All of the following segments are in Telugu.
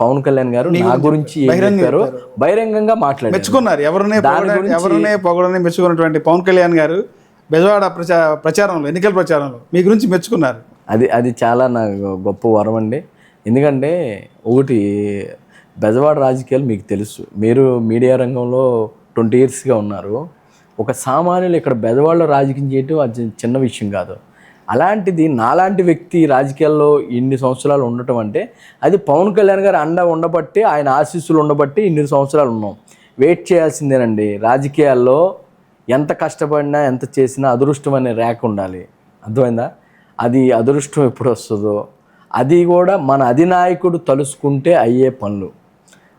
పవన్ కళ్యాణ్ గారు నా గురించి చెప్పారో. బహిరంగంగా మాట్లాడారు. మెచ్చుకున్నారు. ఎవరినే ఎవరినే పొగడని మెచ్చుకున్నటువంటి పవన్ కళ్యాణ్ గారు బెజవాడ ప్రచా ప్రచారంలో ఎన్నికల ప్రచారంలో మీ గురించి మెచ్చుకున్నారు. అది అది చాలా నాకు గొప్ప వరం అండి. ఎందుకంటే ఒకటి బెజవాడ రాజకీయాలు మీకు తెలుసు. మీరు మీడియా రంగంలో ట్వంటీ ఇయర్స్గా ఉన్నారు. ఒక సామాన్యులు ఇక్కడ బెజవాడలో రాజకీయం చేయటం అది చిన్న విషయం కాదు. అలాంటిది నాలాంటి వ్యక్తి రాజకీయాల్లో ఇన్ని సంవత్సరాలు ఉండటం అంటే అది పవన్ కళ్యాణ్ గారు అండ ఉండబట్టి ఆయన ఆశీస్సులు ఉండబట్టి ఇన్ని సంవత్సరాలు ఉన్నాం. వెయిట్ చేయాల్సిందేనండి. రాజకీయాల్లో ఎంత కష్టపడినా ఎంత చేసినా అదృష్టం అనే ర్యాక్ ఉండాలి. అర్థమైందా? అది అదృష్టం ఎప్పుడు వస్తుందో. అది కూడా మన అధినాయకుడు తలుసుకుంటే అయ్యే పనులు.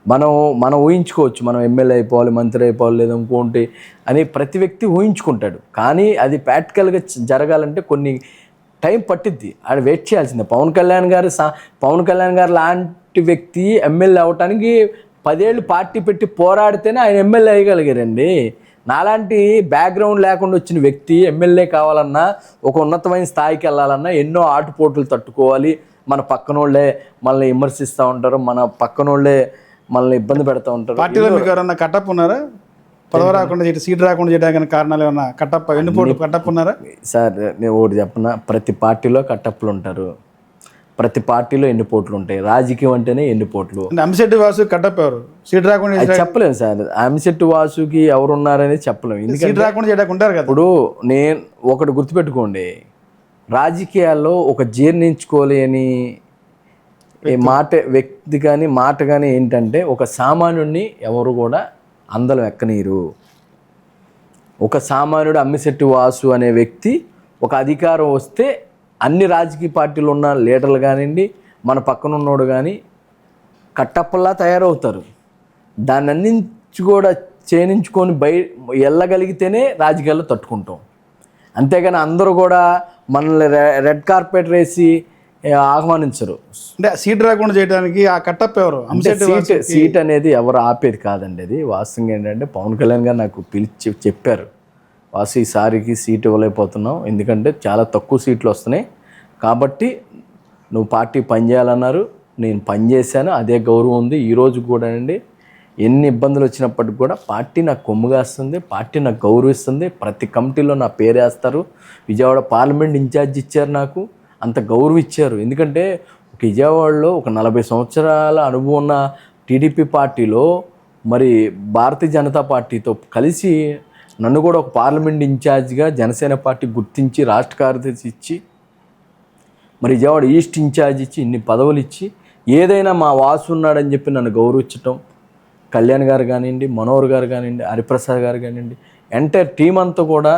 మనం మనం ఊహించుకోవచ్చు. మనం ఎమ్మెల్యే అయిపోవాలి మంత్రి అయిపోవాలి లేదా ఇంకోటి అని ప్రతి వ్యక్తి ఊహించుకుంటాడు. కానీ అది ప్రాక్టికల్గా జరగాలంటే కొన్ని టైం పట్టిద్ది. ఆడ వెయిట్ చేయాల్సిందే. పవన్ కళ్యాణ్ గారు సా పవన్ కళ్యాణ్ గారు లాంటి వ్యక్తి ఎమ్మెల్యే అవటానికి పదేళ్ళు పార్టీ పెట్టి పోరాడితేనే ఆయన ఎమ్మెల్యే అయ్యగలిగారండి. నాలాంటి బ్యాక్గ్రౌండ్ లేకుండా వచ్చిన వ్యక్తి ఎమ్మెల్యే కావాలన్నా ఒక ఉన్నతమైన స్థాయికి వెళ్ళాలన్నా ఎన్నో ఆటుపోట్లు తట్టుకోవాలి. మన పక్కనోళ్ళే మనల్ని విమర్శిస్తూ ఉంటారు. మన పక్కనోళ్ళే మనల్ని ఇబ్బంది పెడతా ఉంటారు. పార్టీలో మీకు ఎవరన్నా కట్టప్ ఉన్నారా? పదవి రాకుండా చేయడం సీట్ రాకుండా చేయడానికి కారణాలు ఏమన్నా కట్టప్ప వెన్నుపోటు కట్టప్ ఉన్నారా? సార్ నేను ఒకటి చెప్పన? ప్రతి పార్టీలో కట్టప్పులు ఉంటారు. ప్రతి పార్టీలో ఎన్ని పోట్లు ఉంటాయి. రాజకీయం అంటేనే ఎన్ని పోట్లు అంశెట్టి వాసు కట్టప్ ఎవరు? సీట్ రాకుండా చెప్పలేము సార్. అంశెట్టు వాసుకి ఎవరు ఉన్నారనేది చెప్పలేము ఎందుకంటే సీట్ రాకుండా చేయడానికి ఉంటారు కదా. ఇప్పుడు నేను ఒకటి గుర్తుపెట్టుకోండి. రాజకీయాల్లో ఒక జీర్ణించుకోలేని ఈ మాట వ్యక్తి కానీ మాట కానీ ఏంటంటే ఒక సామాన్యుడిని ఎవరు కూడా అందలం ఎక్కనీరు. ఒక సామాన్యుడు అమ్మిశెట్టి వాసు అనే వ్యక్తి ఒక అధికారం వస్తే అన్ని రాజకీయ పార్టీలు ఉన్న లీడర్లు కానివ్వండి మన పక్కన ఉన్నోడు కానీ కట్టప్పల్లా తయారవుతారు. దాన్ని అన్నించి కూడా చేయించుకొని బయ వెళ్ళగలిగితేనే రాజకీయాల్లో తట్టుకుంటాం. అంతేగాని అందరూ కూడా మనల్ని రె- రెడ్ కార్పెట్ వేసి ఆహ్వానించరు. అంటే సీట్ రాకుండా చేయడానికి ఆ కట్టప్ ఎవరు? సీట్ సీట్ అనేది ఎవరు ఆపేది కాదండి అది. వాస్తవంగా ఏంటంటే పవన్ కళ్యాణ్ గారు నాకు పిలిచి చెప్పారు. వాసు ఈసారికి సీట్ ఇవ్వలేకపోతున్నాం ఎందుకంటే చాలా తక్కువ సీట్లు వస్తున్నాయి. కాబట్టి నువ్వు పార్టీ పనిచేయాలన్నారు నేను పనిచేశాను అదే గౌరవం ఉంది. ఈరోజు కూడా అండి ఎన్ని ఇబ్బందులు వచ్చినప్పటికి కూడా పార్టీ నాకు కొమ్ముగాస్తుంది పార్టీ నాకు గౌరవిస్తుంది. ప్రతి కమిటీలో నా పేరు వేస్తారు. విజయవాడ పార్లమెంట్ ఇన్ఛార్జ్ ఇచ్చారు నాకు. అంత గౌరవించారు ఎందుకంటే ఒక విజయవాడలో ఒక నలభై సంవత్సరాల అనుభవం ఉన్న టీడీపీ పార్టీలో మరి భారతీయ జనతా పార్టీతో కలిసి నన్ను కూడా ఒక పార్లమెంట్ ఇన్ఛార్జ్గా జనసేన పార్టీ గుర్తించి రాష్ట్ర కార్యదర్శి ఇచ్చి మరి విజయవాడ ఈస్ట్ ఇన్ఛార్జ్ ఇచ్చి ఇన్ని పదవులు ఇచ్చి ఏదైనా మా వాసు ఉన్నాడని చెప్పి నన్ను గౌరవించటం కళ్యాణ్ గారు కానివ్వండి మనోహర్ గారు కానివ్వండి హరిప్రసాద్ గారు కానివ్వండి ఎంటైర్ టీం అంతా కూడా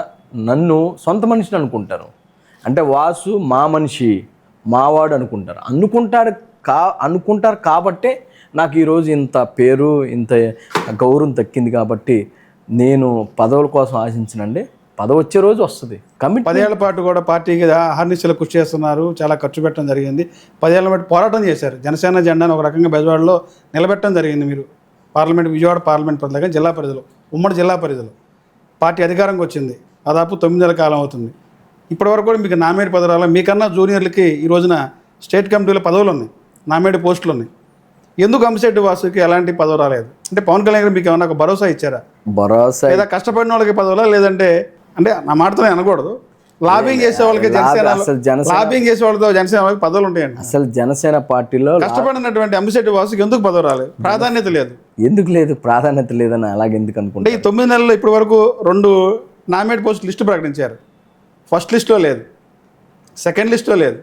నన్ను సొంత మనిషిని అనుకుంటారు. అంటే వాసు మా మనిషి మావాడు అనుకుంటారు. అనుకుంటారు కా అనుకుంటారు కాబట్టే నాకు ఈరోజు ఇంత పేరు ఇంత గౌరవం తక్కింది కాబట్టి నేను పదవుల కోసం ఆశించనండి. పదవి వచ్చే రోజు వస్తుంది. కమిట్ పదేళ్ళ పాటు కూడా పార్టీకి అహర్నిశలు కృషి చేస్తున్నారు. చాలా ఖర్చు పెట్టడం జరిగింది. పదేళ్ళ పాటు పోరాటం చేశారు. జనసేన జెండాను ఒక రకంగా బెజవాడలో నిలబెట్టడం జరిగింది మీరు. పార్లమెంట్ విజయవాడ పార్లమెంట్ పరిధిలో జిల్లా పరిధిలో ఉమ్మడి జిల్లా పరిధిలో. పార్టీ అధికారంకి వచ్చింది. దాదాపు తొమ్మిది నెలల కాలం అవుతుంది. ఇప్పటివరకు కూడా మీకు నామేడి పదవులు మీకన్నా జూనియర్లకి ఈ రోజున స్టేట్ కమిటీలో పదవులు ఉన్నాయి. నామేడి పోస్టులు ఉన్నాయి. ఎందుకు అంశెట్టి వాసుకి ఎలాంటి పదవి రాలేదు? అంటే పవన్ కళ్యాణ్ గారు మీకు ఏమన్నా ఒక భరోసా ఇచ్చారా? భరోసా లేదా కష్టపడిన వాళ్ళకి పదవులా? లేదంటే అంటే నా మాటతో అనకూడదు. లాబింగ్ చేసే వాళ్ళకి జనసేన అసలు జనసేన లాబింగ్ చేసే వాళ్ళతో జనసేన వాళ్ళకి పదవులు ఉంటాయండి. అసలు జనసేన పార్టీలో కష్టపడినటువంటి అంబిశెట్టి వాసుకి ఎందుకు పదవి రాలేదు? ప్రాధాన్యత లేదు. ఎందుకు లేదు? ప్రాధాన్యత లేదని అలాగే ఎందుకు అనుకుంటా ఈ తొమ్మిది నెలల్లో ఇప్పటి వరకు రెండు నామినేట్ పోస్ట్ లిస్టు ప్రకటించారు. ఫస్ట్ లిస్ట్లో లేదు. సెకండ్ లిస్ట్లో లేదు.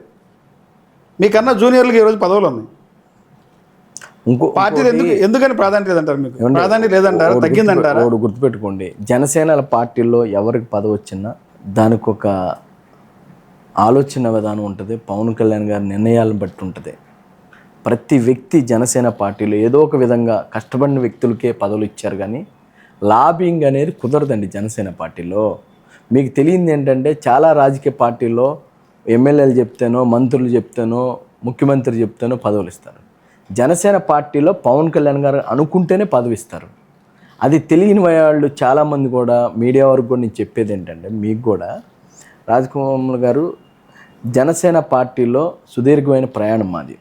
మీకన్నా జూనియర్లకి ఈరోజు పదవులు ఉన్నాయి. ఇంకో పార్టీలు ఎందుకు ఎందుకని ప్రాధాన్యత లేదంటారు మీకు? ప్రాధాన్యత లేదంటారా? తగ్గిందంటారా? ఒకటి గుర్తుపెట్టుకోండి. జనసేన పార్టీల్లో ఎవరికి పదవి వచ్చినా దానికి ఒక ఆలోచన విధానం ఉంటుంది. పవన్ కళ్యాణ్ గారి నిర్ణయాలను బట్టి ఉంటుంది. ప్రతి వ్యక్తి జనసేన పార్టీలో ఏదో ఒక విధంగా కష్టపడిన వ్యక్తులకే పదవులు ఇచ్చారు కానీ లాబింగ్ అనేది కుదరదండి జనసేన పార్టీలో. మీకు తెలియంది ఏంటంటే చాలా రాజకీయ పార్టీల్లో ఎమ్మెల్యేలు చెప్తేనో మంత్రులు చెప్తేనో ముఖ్యమంత్రి చెప్తేనో పదవులు ఇస్తారు. జనసేన పార్టీలో పవన్ కళ్యాణ్ గారు అనుకుంటేనే పదవి ఇస్తారు. అది తెలియని వాళ్ళు చాలామంది కూడా మీడియా వరకు కూడా నేను చెప్పేది ఏంటంటే మీకు కూడా రాజకుమార్ గారు జనసేన పార్టీలో సుదీర్ఘమైన ప్రయాణం మాది.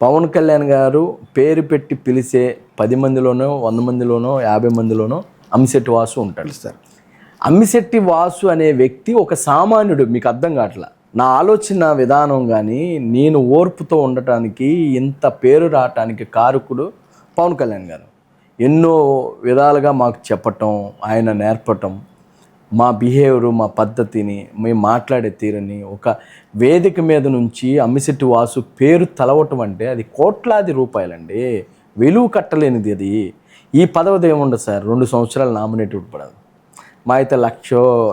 పవన్ కళ్యాణ్ గారు పేరు పెట్టి పిలిచే పది మందిలోనో వంద మందిలోనో యాభై మందిలోనో అంశెట్ వాసు ఉంటాడు. సార్ అమ్మిశెట్టి వాసు అనే వ్యక్తి ఒక సామాన్యుడు మీకు అర్థం కావట్లా? నా ఆలోచన విధానం కానీ నేను ఓర్పుతో ఉండటానికి ఇంత పేరు రావటానికి కారకుడు పవన్ కళ్యాణ్ గారు. ఎన్నో విధాలుగా మాకు చెప్పటం ఆయన నేర్పటం మా బిహేవియర్ మా పద్ధతిని మేము మాట్లాడే తీరుని ఒక వేదిక మీద నుంచి అమ్మిశెట్టి వాసు పేరు తలవటం అంటే అది కోట్లాది రూపాయలండి. విలువ కట్టలేనిది అది. ఈ పదవిది ఏముండదు సార్? రెండు సంవత్సరాలు నామినేటెడ్ పడదు. మా అయితే లక్ష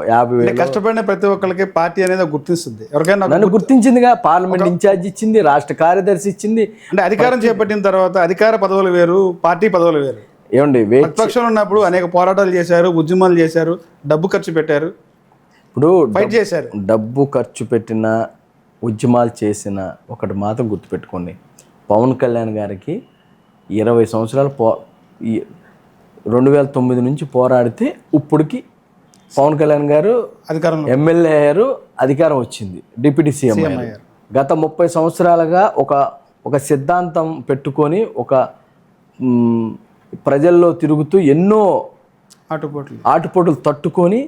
యాభై వేలు. కష్టపడిన ప్రతి ఒక్కరికి పార్టీ అనేది గుర్తిస్తుంది. ఎవరికైనా నన్ను గుర్తించిందిగా పార్లమెంట్ ఇన్ఛార్జ్ ఇచ్చింది రాష్ట్ర కార్యదర్శి ఇచ్చింది. అంటే అధికారం చేపట్టిన తర్వాత అధికార పదవులు వేరు పార్టీ పదవులు వేరు. ఏమండి ప్రతిపక్షంలో ఉన్నప్పుడు అనేక పోరాటాలు చేశారు ఉద్యమాలు చేశారు డబ్బు ఖర్చు పెట్టారు. ఇప్పుడు ఫైట్ చేశారు. డబ్బు ఖర్చు పెట్టిన ఉద్యమాలు చేసిన ఒకటి మాత్రం గుర్తుపెట్టుకోండి. పవన్ కళ్యాణ్ గారికి ఇరవై సంవత్సరాలు పో రెండు వేల తొమ్మిది నుంచి పోరాడితే ఇప్పటికి పవన్ కళ్యాణ్ గారు అధికారంలో ఎమ్మెల్యే అయ్యారు అధికారం వచ్చింది. డిప్యూటీ సీఎం అయ్యారు. గత ముప్పై సంవత్సరాలుగా ఒక ఒక సిద్ధాంతం పెట్టుకొని ఒక ప్రజల్లో తిరుగుతూ ఎన్నో ఆటుపోట్లు. ఆటుపోటులు తట్టుకొని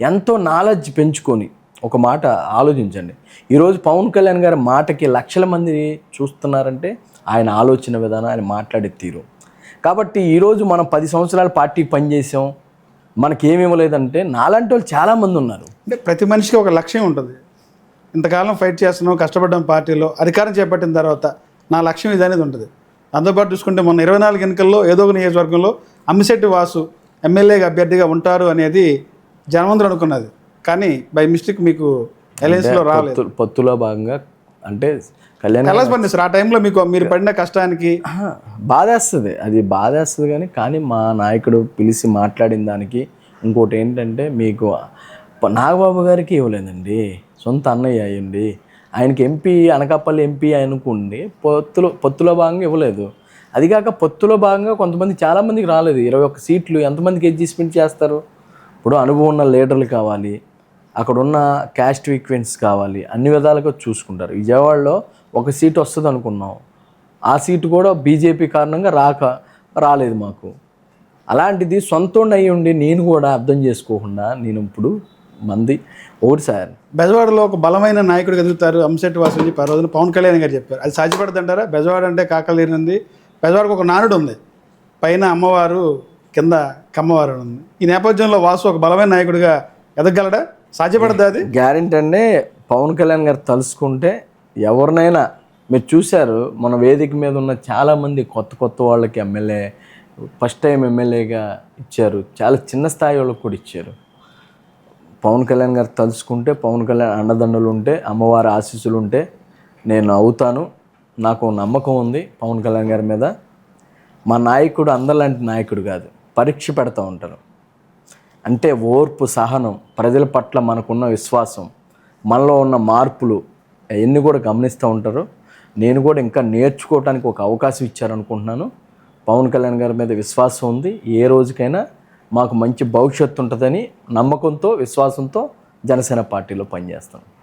ఎంతో నాలెడ్జ్ పెంచుకొని ఒక మాట ఆలోచించండి. ఈరోజు పవన్ కళ్యాణ్ గారి మాటకి లక్షల మంది చూస్తున్నారంటే ఆయన ఆలోచన విధానం ఆయన మాట్లాడే తీరు. కాబట్టి ఈరోజు మనం పది సంవత్సరాలు పార్టీకి పనిచేసాం మనకేమి ఇవ్వలేదంటే నాలాంటి వాళ్ళు చాలామంది ఉన్నారు. అంటే ప్రతి మనిషికి ఒక లక్ష్యం ఉంటుంది. ఇంతకాలం ఫైట్ చేస్తున్నాం కష్టపడ్డాం పార్టీలో అధికారం చేపట్టిన తర్వాత నా లక్ష్యం ఇది అనేది ఉంటుంది. అందుబాటు చూసుకుంటే మొన్న ఇరవై నాలుగు ఎన్నికల్లో ఏదో ఒక నియోజకవర్గంలో అమ్మిశెట్టి వాసు ఎమ్మెల్యేగా అభ్యర్థిగా ఉంటారు అనేది జనమందరూ అనుకున్నది. కానీ బై మిస్టేక్ మీకు అలయన్స్లో రాలేదు పొత్తు పొత్తులో భాగంగా అంటే కళ్యాణ్ ఎలా స్పందిస్తారు ఆ టైంలో మీకు మీరు పడిన కష్టానికి బాధేస్తుంది. అది బాధేస్తుంది కానీ కానీ మా నాయకుడు పిలిచి మాట్లాడిన దానికి ఇంకోటి ఏంటంటే మీకు నాగబాబు గారికి ఇవ్వలేదండి. సొంత అన్నయ్య అయ్యండి. ఆయనకి ఎంపీ అనకాపల్లి ఎంపీ అనుకోండి పొత్తులో పొత్తులో భాగంగా ఇవ్వలేదు. అది కాక పొత్తులో భాగంగా కొంతమంది చాలామందికి రాలేదు. ఇరవై ఒక్క సీట్లు ఎంతమందికి అడ్జస్ట్మెంట్ చేస్తారు? ఇప్పుడు అనుభవం ఉన్న లీడర్లు కావాలి. అక్కడ ఉన్న క్యాస్ట్ ఈక్వెన్స్ కావాలి. అన్ని విధాలుగా చూసుకుంటారు. విజయవాడలో ఒక సీట్ వస్తుంది అనుకున్నాం ఆ సీటు కూడా బీజేపీ కారణంగా రాక రాలేదు మాకు. అలాంటిది సొంతం అయ్యి ఉండి నేను కూడా అర్థం చేసుకోకుండా నేను ఇప్పుడు మంది ఒకటి సార్. బెజవాడలో ఒక బలమైన నాయకుడు ఎదుగుతారు అంశెట్టి వాసు చెప్పి ఆ రోజున పవన్ కళ్యాణ్ గారు చెప్పారు. అది సాధ్యపడదంటారా? బెజవాడ అంటే కాకలేనింది బెజవాడకు ఒక నానుడు ఉంది. పైన అమ్మవారు కింద కమ్మవారు ఉంది. ఈ నేపథ్యంలో వాసు ఒక బలమైన నాయకుడిగా ఎదగలడా? సాధ్యపడదా అది? గ్యారెంటీ అంటే పవన్ కళ్యాణ్ గారు తలుసుకుంటే ఎవరినైనా మీరు చూశారు మన వేదిక మీద ఉన్న చాలామంది కొత్త కొత్త వాళ్ళకి ఎమ్మెల్యే ఫస్ట్ టైం ఎమ్మెల్యేగా ఇచ్చారు చాలా చిన్న స్థాయి వాళ్ళకి కూడా ఇచ్చారు. పవన్ కళ్యాణ్ గారు తలుచుకుంటే పవన్ కళ్యాణ్ అండదండలు ఉంటే అమ్మవారి ఆశీస్సులు ఉంటే నేను అవుతాను నాకు నమ్మకం ఉంది పవన్ కళ్యాణ్ గారి మీద. మా నాయకుడు అందరిలాంటి నాయకుడు కాదు పరీక్ష పెడతా ఉంటారు. అంటే ఓర్పు సహనం ప్రజల పట్ల మనకున్న విశ్వాసం మనలో ఉన్న మార్పులు అవన్నీ కూడా గమనిస్తూ ఉంటారు. నేను కూడా ఇంకా నేర్చుకోవడానికి ఒక అవకాశం ఇచ్చారనుకుంటున్నాను. పవన్ కళ్యాణ్ గారి మీద విశ్వాసం ఉంది. ఏ రోజుకైనా మాకు మంచి భవిష్యత్తు ఉంటుందని నమ్మకంతో విశ్వాసంతో జనసేన పార్టీలో పనిచేస్తాను